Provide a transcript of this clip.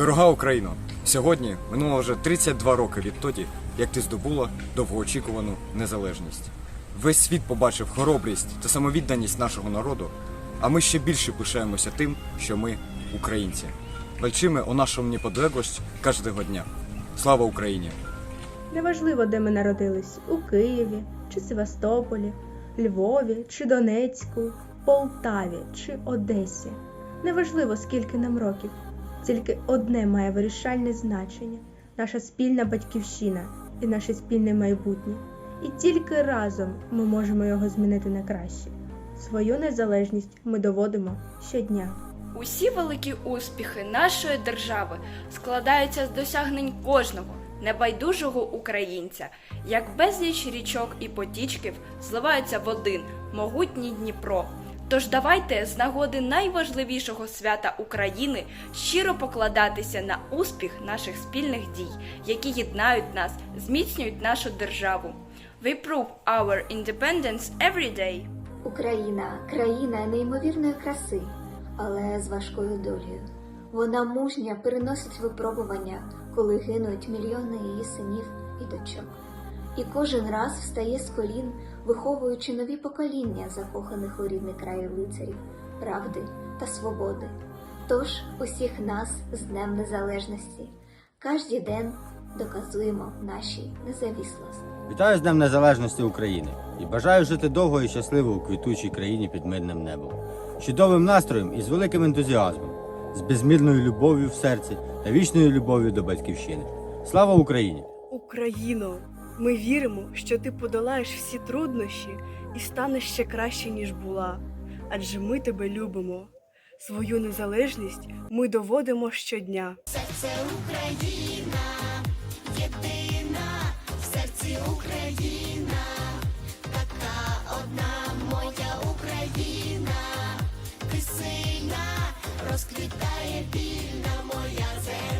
Дорога Україно, сьогодні минуло вже 32 роки відтоді, як ти здобула довгоочікувану незалежність. Весь світ побачив хоробрість та самовідданість нашого народу, а ми ще більше пишаємося тим, що ми українці. Walczymy o naszą niepodległość każdego dnia. Слава Україні! Неважливо, де ми народились у Києві чи Севастополі, Львові чи Донецьку, Полтаві чи Одесі. Неважливо, скільки нам років, тільки одне має вирішальне значення наша спільна батьківщина і наше спільне майбутнє. І тільки разом ми можемо його змінити на краще. Свою незалежність ми доводимо щодня. Усі великі успіхи нашої держави складаються з досягнень кожного небайдужого українця, як безліч річок і потічків зливаються в один могутній Дніпро. Тож давайте з нагоди найважливішого свята України щиро покладатися на успіх наших спільних дій, які єднають нас, зміцнюють нашу державу. We prove our independence every day. Україна країна неймовірної краси, але з важкою долею. Вона мужня переносить випробування, коли гинуть мільйони її синів і дочок. І кожен раз встає з колін, виховуючи нові покоління закоханих у рідний край лицарів, правди та свободи. Тож усіх нас з Днем Незалежності. Кожний день доказуємо нашій независlost. Вітаю з Днем Незалежності України і бажаю жити довго і щасливо у квітучій країні під мирним небом, чудовим настроєм і з великим ентузіазмом, з безмірною любов'ю в серці та вічною любов'ю до батьківщини. Слава Україні! Україно, ми віримо, що ти подолаєш всі труднощі і станеш ще краще, ніж була, адже ми тебе любимо. Свою незалежність ми доводимо щодня. Серце Україна, єдина в серці Україна, така одна моя Україна, ти сильна, розквітає вільна моя земля.